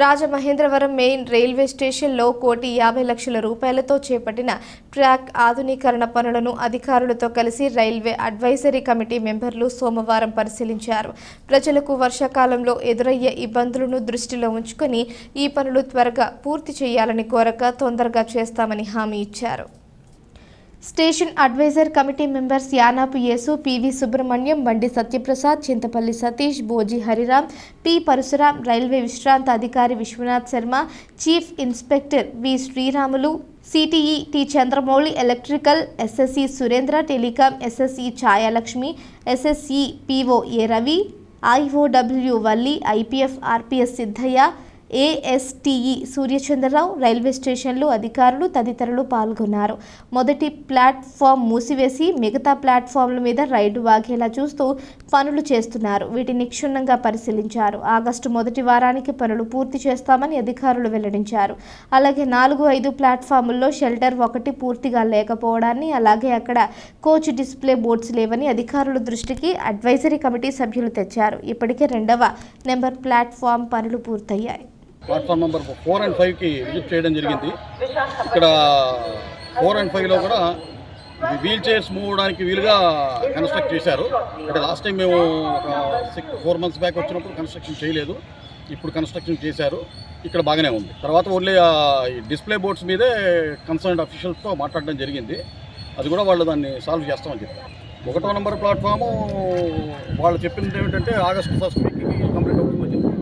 Rajamahendravaram main railway స్టేషన్లో కోటి యాభై లక్షల రూపాయలతో చేపట్టిన ట్రాక్ ఆధునీకరణ పనులను అధికారులతో కలిసి రైల్వే అడ్వైజరీ కమిటీ మెంబర్లు సోమవారం పరిశీలించారు. ప్రజలకు వర్షాకాలంలో ఎదురయ్యే ఇబ్బందులను దృష్టిలో ఉంచుకొని ఈ పనులు త్వరగా పూర్తి చేయాలని కోరక తొందరగా చేస్తామని హామీ ఇచ్చారు. Station advisor committee members Yanapu Yesu PV Subrahmanyam Bandi Satyaprasad Chintapalli Satish Boji Hariram P Parasuram railway విశ్రాంత అధికారి Viswanath Sharma chief inspector V Sriramulu CTE T Chandramouli electrical SSC Surendra telecom SSC Chayalakshmi SSC PO A Ravi IOW Valli IPF RPS Siddaiah ASTE Suryachandrarao railway స్టేషన్లు అధికారులు తదితరులు పాల్గొన్నారు. మొదటి platform మూసివేసి మిగతా ప్లాట్ఫామ్ల మీద రైలు వాగేలా చూస్తూ పనులు చేస్తున్నారు. వీటిని క్షుణ్ణంగా పరిశీలించారు. ఆగస్టు మొదటి వారానికి పనులు పూర్తి చేస్తామని అధికారులు వెల్లడించారు. అలాగే నాలుగు ఐదు ప్లాట్ఫాముల్లో షెల్టర్ ఒకటి పూర్తిగా లేకపోవడాన్ని అలాగే అక్కడ కోచ్ డిస్ప్లే బోర్డ్స్ లేవని అధికారుల దృష్టికి అడ్వైజరీ కమిటీ సభ్యులు తెచ్చారు. ఇప్పటికే రెండవ నెంబర్ ప్లాట్ఫామ్ పనులు పూర్తయ్యాయి. ప్లాట్ఫామ్ నెంబర్ ఫోర్ అండ్ ఫైవ్కి విజిట్ చేయడం జరిగింది. ఇక్కడ ఫోర్ అండ్ ఫైవ్లో కూడా వీల్ చైర్స్ మూవ్ అవడానికి వీలుగా కన్స్ట్రక్ట్ చేశారు. అంటే లాస్ట్ టైం మేము సిక్స్ ఫోర్ మంత్స్ బ్యాక్ వచ్చినప్పుడు కన్స్ట్రక్షన్ చేయలేదు. ఇప్పుడు కన్స్ట్రక్షన్ చేశారు. ఇక్కడ బాగానే ఉంది. తర్వాత ఓన్లీ ఆ డిస్ప్లే బోర్డ్స్ మీదే కన్సర్న్డ్ అఫీషియల్స్తో మాట్లాడడం జరిగింది. అది కూడా వాళ్ళు దాన్ని సాల్వ్ చేస్తామని చెప్పారు. ఒకటో నెంబర్ ప్లాట్ఫాము వాళ్ళు చెప్పింది ఏమిటంటే ఆగస్ట్ ఫస్ట్ వీక్కి కంప్లీట్ అవుతుందని